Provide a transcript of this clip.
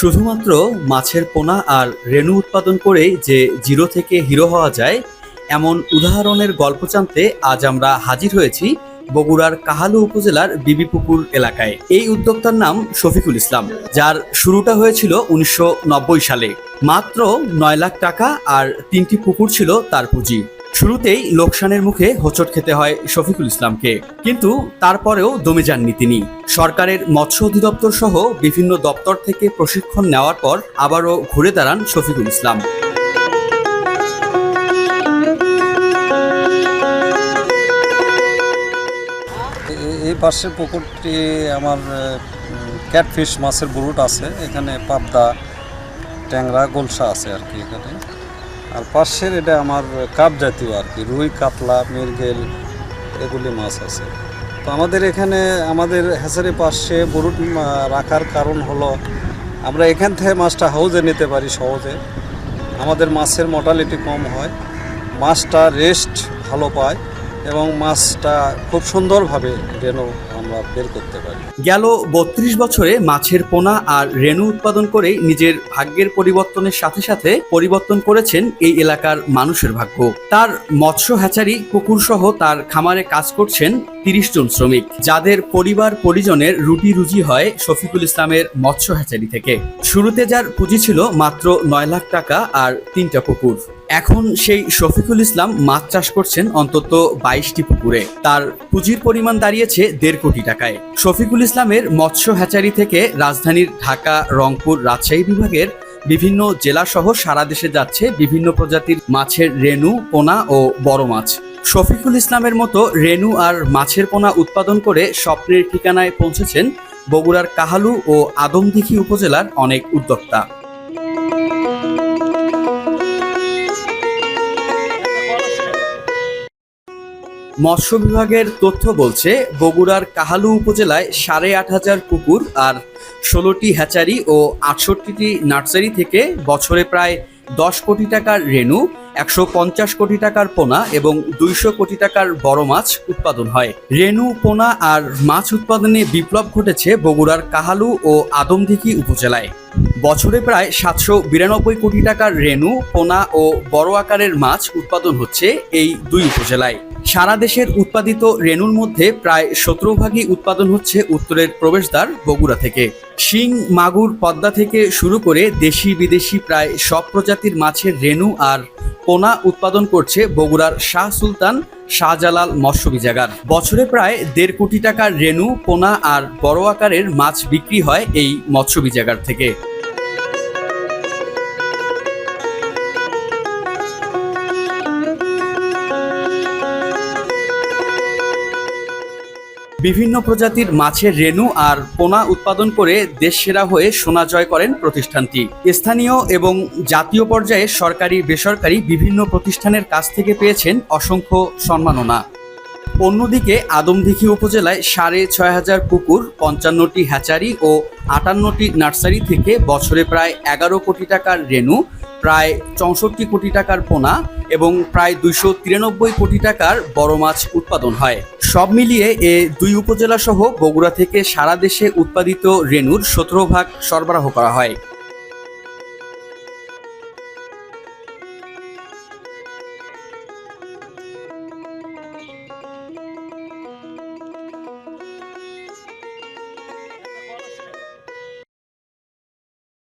শুধুমাত্র মাছের পোনা আর রেণু উৎপাদন করেই যে জিরো থেকে হিরো হওয়া যায়, এমন উদাহরণের গল্প জানতে আজ আমরা হাজির হয়েছি বগুড়ার কাহালু উপজেলার বিবিপুকুর এলাকায়। এই উদ্যোক্তার নাম শফিকুল ইসলাম, যার শুরুটা হয়েছিল উনিশশো নব্বই সালে। মাত্র নয় লাখ টাকা আর তিনটি পুকুর ছিল তার পুঁজি। শুরুতেই লোকসানের মুখে হোঁচট খেতে হয় শফিকুল ইসলামকে। কিন্তু তারপরেও দমে যাননি তিনি। সরকারের মৎস্য অধিদপ্তর সহ বিভিন্ন দপ্তর থেকে প্রশিক্ষণ নেওয়ার পর আবারও ঘুরে দাঁড়ান শফিকুল ইসলাম। এই পাশের পুকুরটি আমার ক্যাটফিশ মাছের বুরুট আছে। এখানে পাবদা, ট্যাংরা, গোলসা আছে আর কি এখানে। আর পাশের এটা আমার কাপ জাতীয় আর কি, রুই, কাতলা, মৃগেল, এগুলি মাছ আছে। তো আমাদের এখানে, আমাদের হ্যাচারি পাশে বরুট রাখার কারণ হলো আমরা এখান থেকে মাছটা হাউজে নিতে পারি সহজে। আমাদের মাছের মর্টালিটি কম হয়, মাছটা রেস্ট ভালো পায়। এবং মাছটা খুব সুন্দরভাবে রেনু আমরা বের করতে পারি। গেল বত্রিশ বছরে মাছের পোনা আর রেনু উৎপাদন করে নিজের ভাগ্যের পরিবর্তনের সাথে সাথে পরিবর্তন করেছেন এই এলাকার মানুষের ভাগ্য। তার মৎস্য হ্যাচারি পুকুর সহ তার খামারে কাজ করছেন তিরিশ জন শ্রমিক, যাদের পরিবার পরিজনের রুটি রুজি হয় শফিকুল ইসলামের মৎস্য হ্যাচারি থেকে। শুরুতে যার পুঁজি ছিল মাত্র নয় লাখ টাকা আর তিনটা পুকুর। এখন সেই শফিকুল ইসলাম মাছ চাষ করছেন অন্তত বাইশটি পুকুরে। তার পুঁজির পরিমাণ দাঁড়িয়েছে দেড় কোটি টাকায়। শফিকুল ইসলামের মৎস্য হ্যাচারি থেকে রাজধানীর ঢাকা, রংপুর রাজশাহী বিভাগের বিভিন্ন জেলা সহ সারা দেশে যাচ্ছে বিভিন্ন প্রজাতির মাছের রেণু, পোনা ও বড় মাছ। শফিকুল ইসলামের মতো রেনু আর মাছের পোনা উৎপাদন করে স্বপ্নের ঠিকানায় পৌঁছেছেন বগুড়ার কাহালু ও আদমদিঘি উপজেলার অনেক উদ্যোক্তা। মৎস্য বিভাগের তথ্য বলছে, বগুড়ার কাহালু উপজেলায় সাড়ে আট হাজার পুকুর আর ষোলোটি হ্যাচারি ও আটষট্টিটি নার্সারি থেকে বছরে প্রায় দশ কোটি টাকার রেণু একশো পঞ্চাশ কোটি টাকার পোনা এবং দুইশো কোটি টাকার বড় মাছ উৎপাদন হয়। রেণু, পোনা আর মাছ উৎপাদনে বিপ্লব ঘটেছে বগুড়ার কাহালু ও আদমদিঘি উপজেলায়। বছরে প্রায় সাতশো বিরানব্বই কোটি টাকার রেণু, পোনা ও বড় আকারের মাছ উৎপাদন হচ্ছে এই দুই উপজেলায়। সারা দেশের উৎপাদিত রেণুর মধ্যে প্রায় সতেরো ভাগই উৎপাদন হচ্ছে উত্তরের প্রবেশদ্বার বগুড়া থেকে। শিং, মাগুর, পদ্মা থেকে শুরু করে দেশি বিদেশি প্রায় সব প্রজাতির মাছের রেণু আর পোনা উৎপাদন করছে বগুড়ার শাহ সুলতান শাহজালাল মৎস্য বিজাগার বছরে প্রায় দেড় কোটি টাকার রেণু, পোনা আর বড় আকারের মাছ বিক্রি হয় এই মৎস্য বিজাগার থেকে। বিভিন্ন প্রজাতির মাছের রেণু আর পোনা উৎপাদন করে দেশ সেরা হয়ে সোনা জয় করেন প্রতিষ্ঠানটি। স্থানীয় এবং জাতীয় পর্যায়ে সরকারি, বেসরকারি বিভিন্ন প্রতিষ্ঠানের কাছ থেকে পেয়েছেন অসংখ্য সম্মাননা। অন্যদিকে আদমদিঘি উপজেলায় সাড়ে ছয় হাজার পুকুর পঞ্চান্নটি হ্যাচারি ও আটান্নটি নার্সারি থেকে বছরে প্রায় এগারো কোটি টাকার রেণু প্রায় চৌষট্টি কোটি টাকার পোনা এবং প্রায় দুইশো তিরানব্বই কোটি টাকার বড় মাছ উৎপাদন হয়। সব মিলিয়ে এ দুই উপজেলা সহ বগুড়া থেকে সারা দেশে উৎপাদিত রেণুর সতেরো ভাগ সরবরাহ করা হয়।